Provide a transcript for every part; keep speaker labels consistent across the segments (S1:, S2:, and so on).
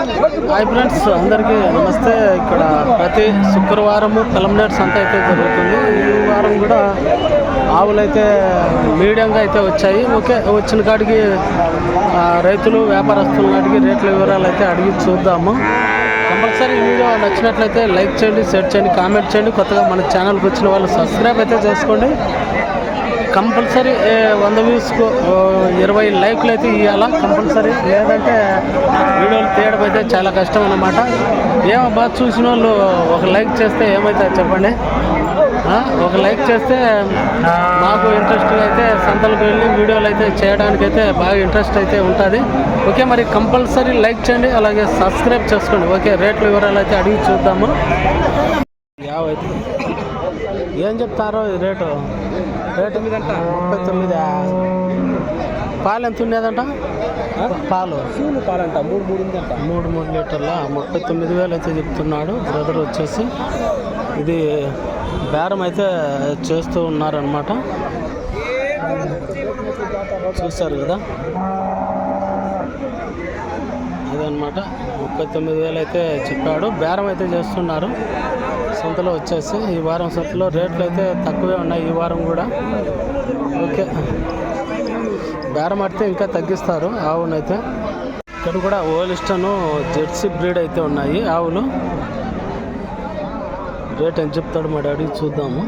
S1: Hi friends అందరికీ నమస్తే. ఇక్కడ ప్రతి శుక్రవారము కలంనేట్ సంత అయితే జరుగుతుంది. ఈ వారం కూడా ఆవులు అయితే మీడియంగా అయితే వచ్చాయి. ఓకే వచ్చిన కాడికి రైతులు వ్యాపారస్తుల కాడికి రేట్ల వివరాలు అయితే అడిగి చూద్దాము. కంపల్సరీ ఈ వీడియో నచ్చినట్లయితే లైక్ చేయండి షేర్ చేయండి కామెంట్ చేయండి. కొత్తగా మన ఛానల్కి వచ్చిన వాళ్ళు సబ్స్క్రైబ్ అయితే చేసుకోండి. కంపల్సరీ వంద వ్యూస్కు ఇరవై లైక్లు అయితే ఇవ్వాలా కంపల్సరీ. లేదంటే వీడియోలు తీయడం అయితే చాలా కష్టం అన్నమాట. ఏమో బాగా చూసిన వాళ్ళు ఒక లైక్ చేస్తే ఏమవుతుంది చెప్పండి? ఒక లైక్ చేస్తే మాకు ఇంట్రెస్ట్ అయితే సంతలకు వెళ్ళి వీడియోలు అయితే చేయడానికి అయితే బాగా ఇంట్రెస్ట్ అయితే ఉంటుంది. ఓకే మరి కంపల్సరీ లైక్ చేయండి అలాగే సబ్స్క్రైబ్ చేసుకోండి. ఓకే రేట్ల వివరాలు అయితే అడిగి చూద్దాము. యావైతే. ఏం చెప్తారో రేటు? ముప్పై తొమ్మిది? పాలు ఎంత ఉండేదంట? పాలు.
S2: సూలు పాలంట మూడు మూడు ఉందంట.
S1: మూడు మూడు లీటర్ల? ముప్పై తొమ్మిది వేలు అయితే చెప్తున్నాడు బ్రదర్ వచ్చేసి. ఇది బేరం అయితే చేస్తూ ఉన్నారనమాట చూశారు కదా? అదనమాట ముప్పై తొమ్మిది వేలు అయితే చెప్పాడు. బేరం అయితే చేస్తున్నారు. సంతలో వచ్చేసి ఈ వారం సంతలో రేట్లు అయితే తక్కువే ఉన్నాయి ఈ వారం కూడా. ఓకే. బేరం ఆడితే ఇంకా తగ్గిస్తారు ఆవునైతే ఇక్కడ కూడా ఓలిస్టను జెర్సీ బ్రీడ్ అయితే ఉన్నాయి ఆవులు. రేట్ ఎంత చెప్తాడు మా డాడీ చూద్దాము.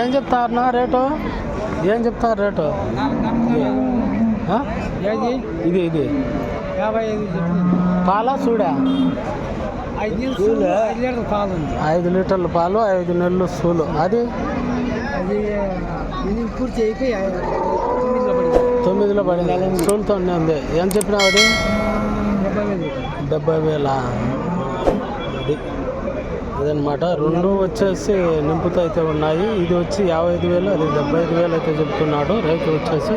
S1: ఏం చెప్తారు రేటు? ఏం చెప్తారు రేటు? ఇది ఇది.
S2: యాభై ఐదు
S1: పాలా? చూడా
S2: ఐదు సూలు ఐదు లీటర్ పాలు ఉంది.
S1: ఐదు లీటర్ల పాలు ఐదు నెలలు సూలు. అది?
S2: అది ఇది పూర్తి అయిపోయి తొమ్మిదిలో పడింది.
S1: సూలుతో ఉంది ఏం చెప్పినావు అది?
S2: డెబ్బై వేలు
S1: డెబ్బై వేల? అది. అదనమాట. రెండు వచ్చేసి నింపుతో అయితే ఉన్నాయి. ఇది వచ్చి యాభై ఐదు వేలు అది డెబ్బై ఐదు వేలు అయితే చెప్తున్నాడు రేట్లు వచ్చేసి.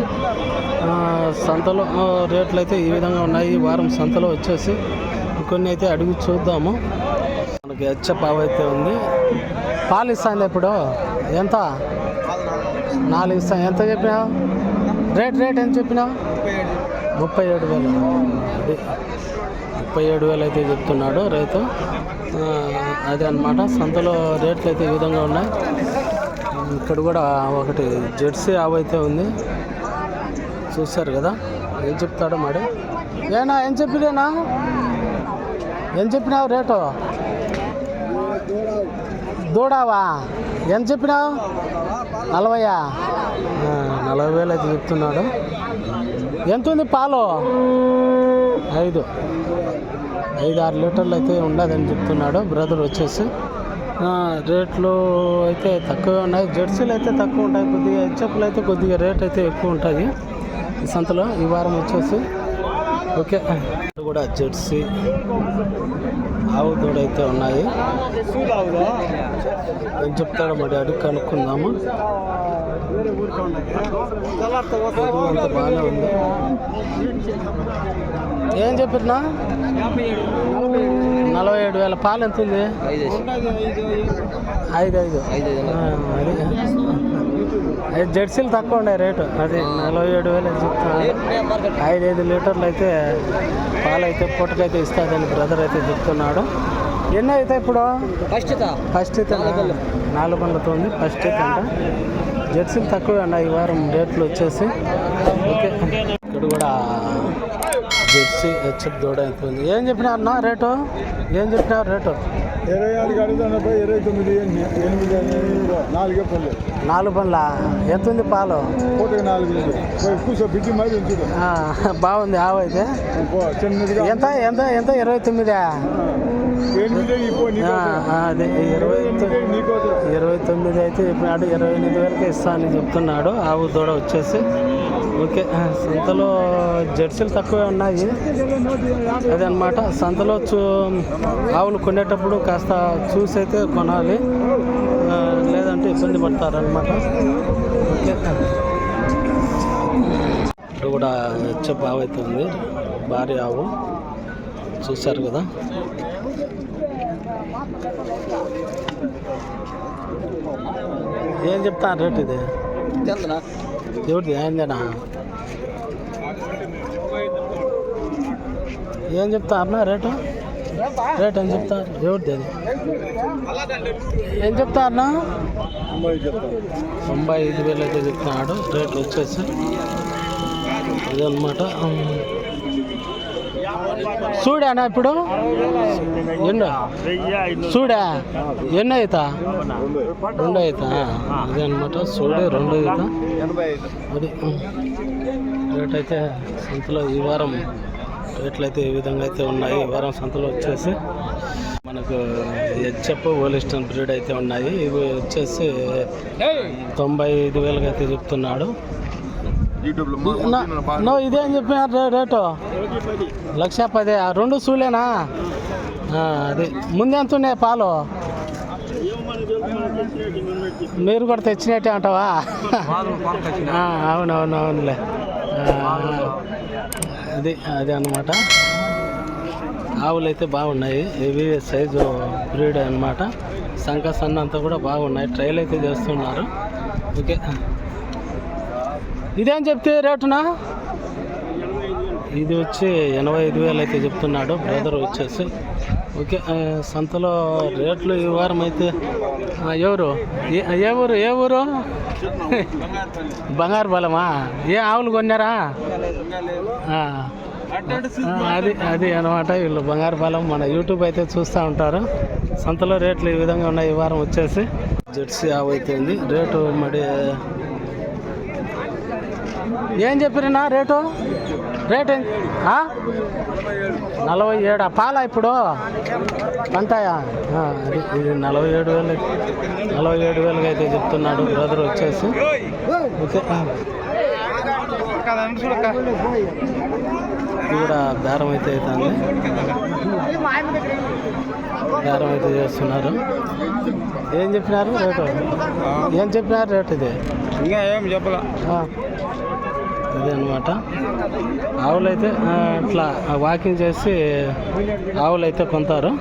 S1: సంతలో రేట్లు అయితే ఈ విధంగా ఉన్నాయి. వారం సంతలో వచ్చేసి కొన్ని అయితే అడిగి చూద్దాము. మనకి హెచ్చ అయితే ఉంది. పాలు ఇస్తాను ఇప్పుడు. ఎంత? నాలుగు ఇస్తాను ఎంత చెప్పినావు? రేట్ రేట్ ఎంత చెప్పినావు? ముప్పై ఏడు. వేలు. అది ముప్పై ఏడు వేలు అయితే చెప్తున్నాడు రైతు. అదే అనమాట సంతలో రేట్లు అయితే ఈ విధంగా ఉన్నాయి. ఇక్కడ కూడా ఒకటి జెర్సీ ఆవు అయితే ఉంది. చూశారు కదా? ఏం చెప్తాడో మరి? ఏనా ఏం చెప్పిదేనా ఏం చెప్పినావు రేటు? దూడావా? ఎంత చెప్పినావు? నలభయా? నలభై వేలు అయితే చెప్తున్నాడు. ఎంత ఉంది పాలు? ఐదు. ఐదు ఆరు లీటర్లు అయితే ఉండదని చెప్తున్నాడు. బ్రదర్ వచ్చేసి రేట్లు అయితే తక్కువే ఉన్నాయి. జెర్సీలు అయితే తక్కువ ఉంటాయి. కొద్దిగా హెచ్ఎఫ్లు అయితే కొద్దిగా రేట్ అయితే ఎక్కువ ఉంటుంది ఈ సంతలో ఈ వారం వచ్చేసి ఓకే. కూడా జెర్సీ ఆవు దూడ అయితే ఉన్నాయి. ఏం చెప్తాడో మరి అడిగి కనుక్కుందాము. అంత బాగానే ఉంది. ఏం చెప్పినా?
S2: నలభై ఏడు
S1: వేల పాలు ఎంత ఉంది?
S2: ఐదు
S1: ఐదు. అది జెర్సీలు తక్కువ ఉండే రేటు. అది నలభై ఏడు వేలు అని చెప్తున్నాడు ఐదు ఐదు లీటర్లు అయితే పాలు అయితే పూటకైతే ఇస్తుందని బ్రదర్ అయితే చెప్తున్నాడు. ఎన్ని అయితే ఇప్పుడు?
S2: ఫస్ట్
S1: ఫస్ట్ అయితే నాలుగు పనులతో ఉంది ఫస్ట్ అయితే అంట జెర్సీలు తక్కువే ఉన్నాయి ఈ వారం రేట్లు వచ్చేసి. ఓకే. ఇక్కడ కూడా జెర్సీ హెచ్ఎఫ్ దూడ అయితే ఉంది ఏం చెప్పినారు అన్న రేటు? ఏం చెప్పినారు రేటు?
S2: ఇరవై ఆరు అడుగుతున్నప్పుడు ఇరవై తొమ్మిది ఎనిమిది నాలుగే పనులు
S1: నాలుగు పనుల? ఎంత ఉంది పాలు?
S2: పూటకి నాలుగు కూర్చో బిడ్డి మరి
S1: బాగుంది ఆవు అయితే.
S2: చిన్నదిగా.
S1: ఎంత ఎంత ఎంత? ఇరవై తొమ్మిదా? అదే ఇరవై ఇరవై తొమ్మిది అయితే చెప్పినాడు ఇరవై ఎనిమిది వరకు ఇస్తానని చెప్తున్నాడు. ఆవు దూడ వచ్చేసి. ఓకే. సంతలో జెర్సీలు తక్కువే ఉన్నాయి. అదనమాట సంతలో చూ ఆవులు కొనేటప్పుడు కాస్త చూసి అయితే కొనాలి. లేదంటే ఇబ్బంది పడతారనమాట ఓకే. ఇప్పుడు కూడా వచ్చే ఆవు అవుతుంది భారీ ఆవు. చూశారు కదా. ఏం చెప్తాను రేట్ ఇది?
S2: ఎంతనా
S1: ఎవరిది ఏందేనా ఏం చెప్తారన్నా రేటు? రేట్ ఏం చెప్తారు దేవుడిది అది. ఏం చెప్తారన్నా
S2: తొంభై
S1: తొంభై ఐదు వేలు అయితే చెప్తున్నాడు. రేట్లు వచ్చేసి. అదనమాట చూడానా ఇప్పుడు? ఎన్నో? చూడా? ఎన్నో అవుతా రెండు అవుతా అదే అనమాట చూడే రెండు అవుతా అది. రేట్ అయితే సంతలో ఈ వారం రేట్లు అయితే ఈ విధంగా అయితే ఉన్నాయి. ఈ వారం సంతలో వచ్చేసి మనకు హెచ్ఎఫ్ ఓలిస్టన్ బ్రీడ్ అయితే ఉన్నాయి. ఇవి వచ్చేసి తొంభై ఐదు వేలకు అయితే చెప్తున్నాడు.
S2: యూట్యూబ్లో
S1: ఇదే అని చెప్పినారు రేటు. లక్ష పది ఆ రెండు సూలేనా? అది. ముందు ఎంత ఉన్నాయి పాలు. మీరు కూడా తెచ్చినట్టే అంటావా? అవునవునవునులే. అవునవును అవునులే అది అది అన్నమాట. ఆవులు అయితే బాగున్నాయి. ఇవి సైజు బ్రీడ్ అన్నమాట. సంక సన్న అంతా కూడా బాగున్నాయి. ట్రైల్ అయితే చేస్తున్నారు. ఓకే. ఇదేం చెప్తే రేటునా? ఇది వచ్చి ఎనభై ఐదు వేలు అయితే చెప్తున్నాడు బ్రదర్ వచ్చేసి. ఓకే సంతలో రేట్లు ఈ వారం అయితే ఎవరు? ఏ- ఏ ఊరు ఏ ఊరు? బంగారు బలమా ఏ ఆవులు కొన్నారా? అది అది అనమాట వీళ్ళు బంగారు బలం మన యూట్యూబ్ అయితే చూస్తూ ఉంటారు. సంతలో రేట్లు ఈ విధంగా ఉన్నాయి ఈ వారం వచ్చేసి. జెర్సీ ఆవు అయితే ఉంది. రేటు మరి ఏం చెప్పిరన్నా రేటు? రేట్? నలభై ఏడు. పాల ఇప్పుడు? పంతాయా? అది. ఇది నలభై ఏడు వేలు. నలభై ఏడు వేలుగా అయితే చెప్తున్నాడు. బ్రదర్ వచ్చేసి. ఓకే. కూడా బేరం అయితే అవుతుంది బేరం అయితే చేస్తున్నారు. ఏం చెప్పినారు? రేటు? ఏం చెప్పినారు? రేటు ఇది?
S2: ఇంకా ఏం చెప్పలా.
S1: అదే అనమాట ఆవులైతే ఇట్లా వాకింగ్ చేసి ఆవులైతే కొంటారు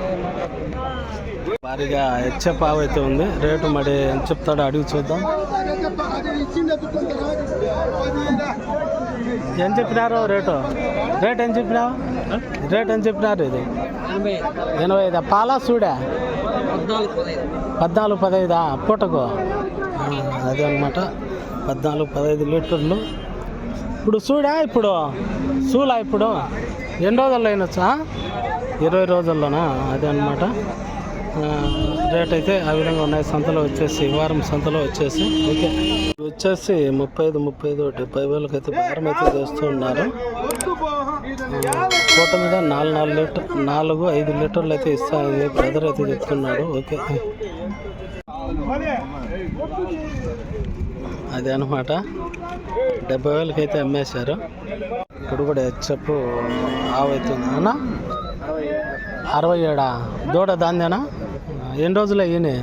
S1: భారీగా హెచ్ఎఫ్ ఆవు అయితే ఉంది. రేటు మరి ఎంత చెప్తాడో అడిగి చూద్దాం. ఏం చెప్పినారు రేటు? రేట్ ఏం చెప్పినావు? రేట్ ఏం చెప్పినారు ఇది? ఎనభై ఐదు? పాలా చూడా పద్నాలుగు పదహైదా? పూటకు? అదే అనమాట పద్నాలుగు పదహైదు లీటర్లు. ఇప్పుడు చూడా ఇప్పుడు? చూలా ఇప్పుడు? ఎన్ని రోజుల్లో అయినొచ్చా? ఇరవై రోజుల్లోనా? అదే అనమాట రేట్ అయితే ఆ విధంగా ఉన్నాయి. సంతలో వచ్చేసి వారం సంతలో వచ్చేసి. ఓకే. వచ్చేసి ముప్పై ఐదు ముప్పై ఐదు డెబ్బై వేలకు అయితే భారం అయితే చేస్తూ ఉన్నారు. పూట మీద నాలుగు నాలుగు లీటర్ నాలుగు ఐదు లీటర్లు అయితే ఇస్తానని బ్రదర్ అయితే చెప్తున్నాడు ఓకే. అదే అనమాట డెబ్బై వేలకి అయితే అమ్మేశారు. ఇప్పుడు కూడా హెచ్చప్పు ఆవు అవుతుంది. అన్నా? అరవై ఏడా? దూడ దాందేనా? ఎన్ని రోజులు అయ్యి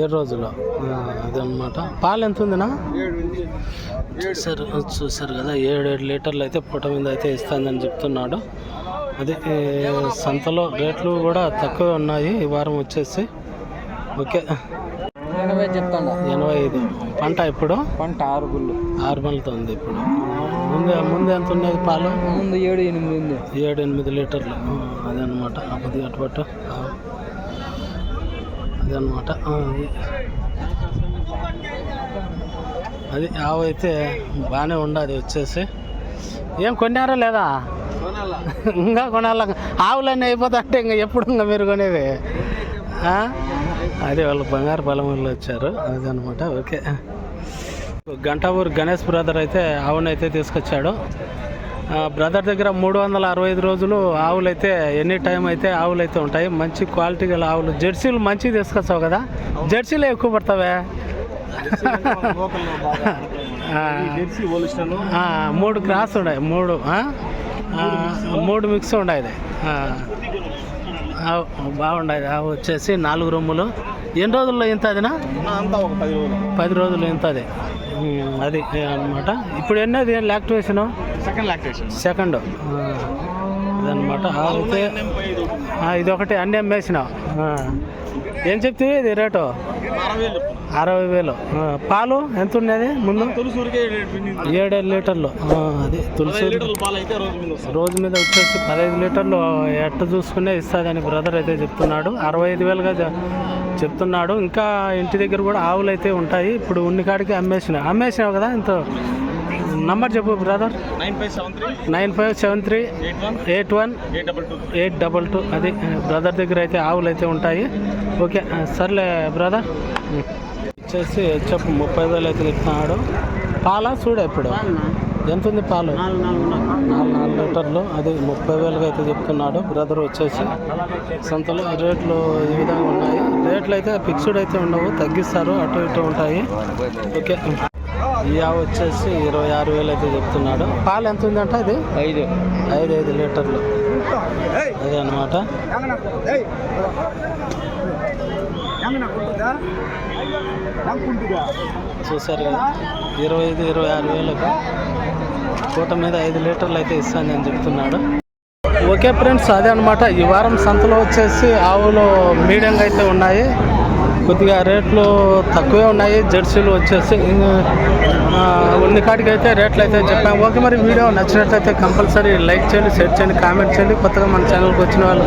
S1: ఏడు రోజులు. అదనమాట పాలు ఎంత ఉందినా? చూసారు చూసారు కదా ఏడు ఏడు లీటర్లు అయితే పూట మీద అయితే ఇస్తుందని చెప్తున్నాడు. అదే సంతలో రేట్లు కూడా తక్కువే ఉన్నాయి. ఈ వారం వచ్చేసి ఓకే.
S3: ఎనభై చెప్తాను
S1: ఎనభై ఐదు. పంట ఇప్పుడు
S3: పంట ఆరు గుళ్ళు.
S1: ఆరు నెలలతో ఉంది ఇప్పుడు. ముందు ముందు ఎంత ఉన్నది పాలు?
S3: ముందు ఏడు ఎనిమిది ఉంది.
S1: ఏడు ఎనిమిది లీటర్లు. ఆ, అదనమాట. కొద్దిగా అటుపట్టు. ఆ. అదనమాట. ఆ, అది. అది ఆవు అయితే బాగానే ఉండదు వచ్చేసి. ఏం కొన్నారా లేదా? ఇంకా కొనాల? ఆవులన్నీ అయిపోతాంటే ఇంకా ఎప్పుడు ఇంకా మీరు కొనేది? ఆ? అదే వాళ్ళు బంగారు పొలం వాళ్ళు వచ్చారు. అదనమాట. ఓకే. గంటాపూర్ గణేష్ బ్రదర్ అయితే ఆవునైతే తీసుకొచ్చాడు. బ్రదర్ దగ్గర మూడు వందల అరవై ఐదు రోజులు ఆవులు అయితే ఎనీ టైం అయితే ఆవులు అయితే ఉంటాయి. మంచి క్వాలిటీ గల ఆవులు. జెర్సీలు మంచిగా తీసుకొచ్చావు కదా? జెర్సీలు ఎక్కువ పడతావే? మూడు క్రాస్ ఉన్నాయి. మూడు మూడు మిక్స్ ఉన్నాయి. బాగుండేది. ఆవు వచ్చేసి నాలుగు రొమ్ములు ఎన్ని రోజుల్లో ఇంత అదినా?
S2: పది రోజులు.
S1: ఇంత అది. అది అనమాట ఇప్పుడు ఎన్నది? Lactation
S2: second lactation.
S1: సెకండ్. అదనమాట అయితే ఇది ఒకటి అన్నీ అమ్మేసినావు. ఏం చెప్తే ఇది రేటు?
S2: అరవై వేలు.
S1: పాలు ఎంత ఉండేది ముందు? ఏడేడు లీటర్లు. అది తులసి రోజు మీద వచ్చేసి పదహైదు లీటర్లు ఎట్ట చూసుకునే ఇస్తుందని బ్రదర్ అయితే చెప్తున్నాడు. అరవై ఐదు వేలుగా చెప్తున్నాడు. ఇంకా ఇంటి దగ్గర కూడా ఆవులు అయితే ఉంటాయి. ఇప్పుడు ఉన్ని కాడికి అమ్మేసిన. అమ్మేసినావు కదా ఇంత? నంబర్ చెప్పు brother.
S2: Nine five seven three.
S1: Nine five seven three.
S2: Eight one.
S1: Eight
S2: double two.
S1: అది బ్రదర్ దగ్గర అయితే ఆవులు అయితే ఉంటాయి. ఓకే సర్లే బ్రదర్. వచ్చేసి చెప్పు ముప్పై వేలు అయితే చెప్తున్నాడు పాల? చూడ ఇప్పుడు ఎంత ఉంది పాలు? నాలుగు నాలుగు లీటర్లు. అది ముప్పై వేలుగా అయితే చెప్తున్నాడు. బ్రదర్ వచ్చేసి సంతలో రేట్లు ఈ విధంగా ఉన్నాయి. రేట్లు అయితే ఫిక్స్డ్ అయితే ఉండవు. తగ్గిస్తారు. అటు ఇటు ఉంటాయి. ఓకే. ఈ ఆవు వచ్చేసి ఇరవై ఆరు వేలు అయితే చెప్తున్నాడు. పాలు ఎంత ఉందంట ఇది?
S3: ఐదు.
S1: ఐదు ఐదు లీటర్లు. అదే అనమాట చూసారు కదా ఇరవై ఐదు ఇరవై ఆరు వేలకు పూట మీద ఐదు లీటర్లు అయితే ఇస్తానని చెప్తున్నాడు. ఓకే ఫ్రెండ్స్ అదే అనమాట ఈ వారం సంతలో వచ్చేసి ఆవులు మీడియంగా అయితే ఉన్నాయి. కొద్దిగా రేట్లు తక్కువే ఉన్నాయి. జెర్సీలు వచ్చేసి ఆ, ఉన్ని కాడికి అయితే రేట్లు అయితే చెప్పాము. ఓకే మరి వీడియో నచ్చినట్లయితే కంపల్సరీ లైక్ చేయండి షేర్ చేయండి కామెంట్ చేయండి. కొత్తగా మన ఛానల్కి వచ్చిన వాళ్ళు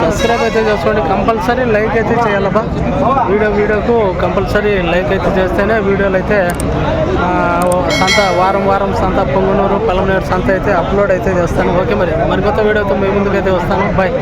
S1: సబ్స్క్రైబ్ అయితే చేసుకోండి. కంపల్సరీ లైక్ అయితే చేయాలబ్బా. వీడియో వీడియోకు కంపల్సరీ లైక్ అయితే చేస్తేనే వీడియోలు అయితే సంత వారం వారం సంత పొంగునూరు పలమనేరు సంత అయితే అప్లోడ్ అయితే చేస్తాను. ఓకే మరి మరి కొత్త వీడియోతో మీ ముందుకైతే వస్తాను. బాయ్